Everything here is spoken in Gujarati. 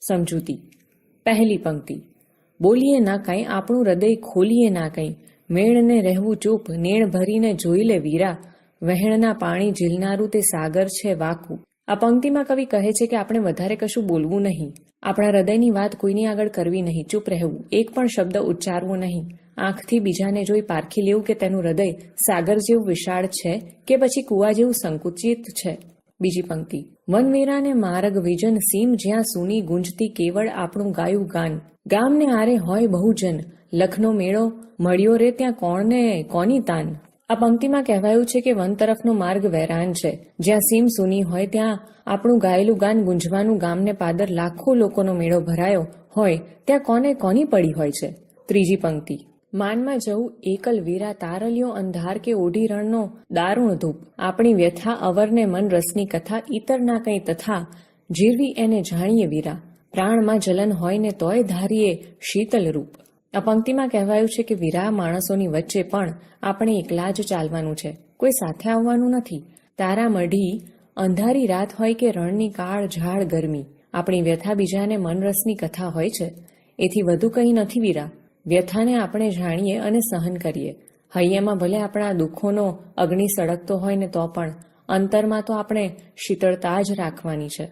સમજૂતી. પહેલી પંક્તિ. બોલીએ ના કંઈ, આપણું હૃદય ખોલીએ ના કંઈ. મેળને રહેવું ચૂપ, નેણ ભરીને જોઈ લે વીરા. વહેણના પાણી ઝીલનારું તે સાગર છે વાકું. આ પંક્તિમાં કવિ કહે છે કે આપણે વધારે કશું બોલવું નહીં. આપણા હૃદયની વાત કોઈની આગળ કરવી નહીં, ચૂપ રહેવું. એક પણ શબ્દ ઉચ્ચારવો નહીં. આંખથી બીજાને જોઈ પારખી લેવું કે તેનું હૃદય સાગર જેવું વિશાળ છે કે પછી કુવા જેવું સંકુચિત છે. બીજી પંક્તિ. વનવેરાને માર્ગ વિજન સીમ જ્યાં સુની ગુંજતી કેવળ આપણું ગાયું ગાન. ગામને આરે હોય બહુજન. લખનો મેળો, મળ્યો રે ત્યાં કોણને કોની તાન? આ પંક્તિમાં કહેવાયું છે કે વન તરફનો માર્ગ વેરાન છે. જ્યાં સીમ સુની હોય ત્યાં આપણું ગાયેલું ગાન ગુંજવાનું ગામને પાદર લાખો લોકોનો મેળો ભરાયો હોય, ત્યાં કોને કોની પડી હોય છે? ત્રીજી પંક્તિ. માનમાં જવું એકલ વીરા તારલ્યો અંધાર કે ઓઢી રણનો દારૂણ ધૂપ. આપણી વ્યથા, અવરને મન રસની કથા, ઈતરના કંઈ તથા. જીરવી એને જાણીએ વીરા. પ્રાણમાં જલન હોય ને તોય ધારીએ શીતલ રૂપ. આ પંક્તિમાં કહેવાયું છે કે વીરા માણસોની વચ્ચે પણ આપણે એકલા જ ચાલવાનું છે. કોઈ સાથે આવવાનું નથી. તારા મઢી અંધારી રાત હોય કે રણની કાળ ઝાડ ગરમી. આપણી વ્યથા બીજાને મનરસની કથા હોય છે. એથી વધુ કંઈ નથી વીરા. વ્યથાને આપણે જાણીએ અને સહન કરીએ. હૈયામાં ભલે આપણા દુઃખોનો અગ્નિ સળગતો હોય ને તો પણ અંતરમાં તો આપણે શીતળતા જ રાખવાની છે.